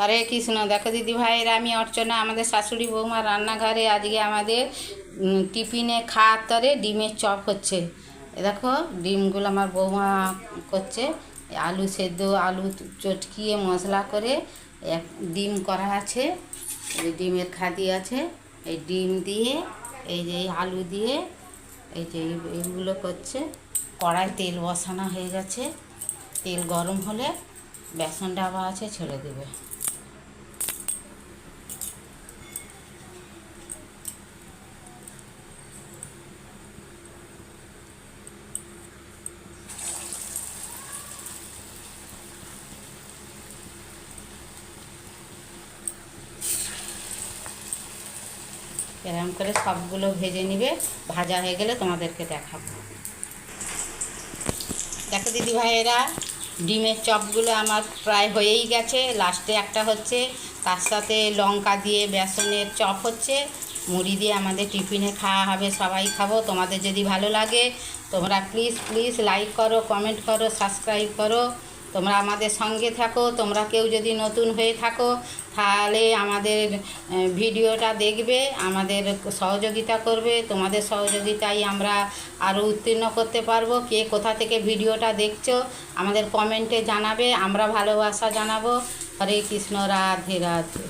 হরে কৃষ্ণ। দেখো দিদি ভাইয়েরা, আমি অর্চনা, আমাদের শাশুড়ি বৌমা রান্নাঘরে আজকে আমাদের টিফিনে খাওয়ার তরে ডিমের চপ হচ্ছে। দেখো, ডিমগুলো আমার বৌমা করছে। আলু সেদ্ধ, আলু চটকিয়ে মশলা করে এক ডিম করা আছে। এই ডিমের খাদি আছে। এই ডিম দিয়ে, এই যে আলু দিয়ে, এই যে এই- এইগুলো করছে। কড়াই তেল বসানো হয়ে গেছে। তেল গরম হলে বেসন ডাবা আছে, ছেড়ে দেবে। এরকম করে সবগুলো ভেজে নিবে, ভাজা হয়ে গেলে তোমাদেরকে দেখাবো। দেখো দিদি ভাইয়েরা ডিমের চপগুলো আমার প্রায় হয়েই গেছে। লাস্টে একটা হচ্ছে, তার সাথে লঙ্কা দিয়ে বেসনের চপ হচ্ছে। মুড়ি দিয়ে আমাদের টিফিনে খাওয়া হবে, সবাই খাব। তোমাদের যদি ভালো লাগে, তোমরা প্লিজ প্লিজ লাইক করো কমেন্ট করো সাবস্ক্রাইব করো। তোমরা আমাদের সঙ্গে থাকো, তোমরা কেউ যদি নতুন হয়ে থাকো, তাহলে আমাদের ভিডিওটা দেখবে, আমাদের সহযোগিতা করবে। তোমাদের সহযোগিতাই আমরা আরও উত্তীর্ণ করতে পারব। কে কোথা থেকে ভিডিওটা দেখছ, আমাদের কমেন্টে জানাবে। আমরা ভালোবাসা জানাব। হরে কৃষ্ণ, রাধে রাধে।